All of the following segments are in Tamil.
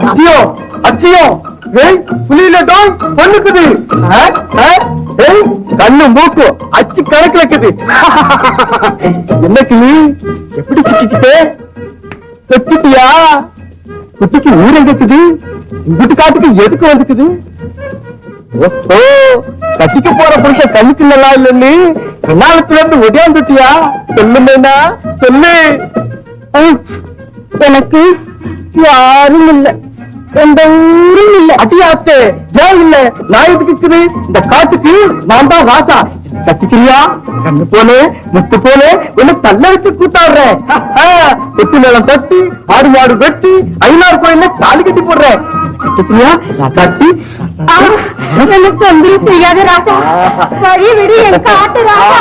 அச்சியம் அச்சியம் ஏய் புலியில டாங் பண்ணுக்குது. ஏய் கண்ணு மூக்கு அச்சு கணக்குல இருக்குது. என்ன கிளி எப்படி சிக்கிக்கிட்டே? செத்துட்டியா? குட்டிக்கு ஊர் எங்க இருக்குது? இங்கிட்டு காட்டுக்கு எதுக்கு வந்துக்குது ஓ கட்டிக்கு போற புருஷன் கண்ணுக்கு நல்லா இல்லைன்னு கண்ணாலத்துல இருந்து ஒடியாந்துட்டியா? சொல்லுமேனா? சொல்லு. எனக்கு யாரும் இல்ல. எந்த ஊரும் இல்ல. அடியாத்தே ஏன் இல்ல? நான் எதுக்கு இருக்குது? இந்த காட்டுக்கு நான் தான் ராசா கட்டிக்கிறியா கண்ணு போல முத்து போல என்ன தள்ள வச்சு கூத்தாடுறேன். தொட்டு நிலம் தட்டி ஆடு மாடு வெட்டி ஐநாறு கோயில்ல தாலி கட்டி போடுறேன். கட்டிக்கிறியா ராசாட்டி எனக்கு தொந்தரவு செய்யாத ராசா வழி விடு என் காட்டு ராசா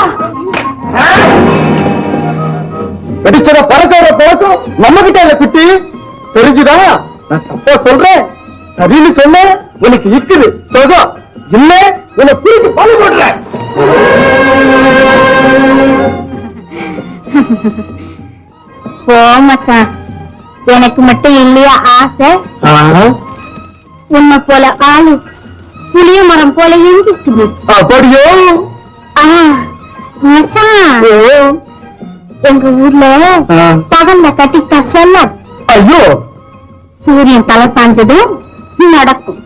வெடிச்சத பறக்கிற பழக்கம் நம்ம கிட்ட இல்ல குட்டி. தெரிஞ்சுதா? நான் தப்பா சொல்றேன். சரின்னு சொன்ன உனக்கு இருக்குது சொகம். இல்ல உன்னை பிரிச்சு பழி போடுறேன் போ மச்சான். எனக்கு மட்டும் இல்லையா ஆசை? உன்னை போல ஆளு புளிய மரம் போல எங்கிக்குது அப்படியோ. ஆ, மச்சான். எங்க ஊர்ல பகல்ல கட்டிட்டா சொல்ல ஐயோ. சூரியன் தலை சாஞ்சதும் நடக்கும்.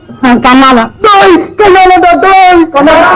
கண்ணாலம் டோய் கண்ணாலடா டோய் கண்ணாலா.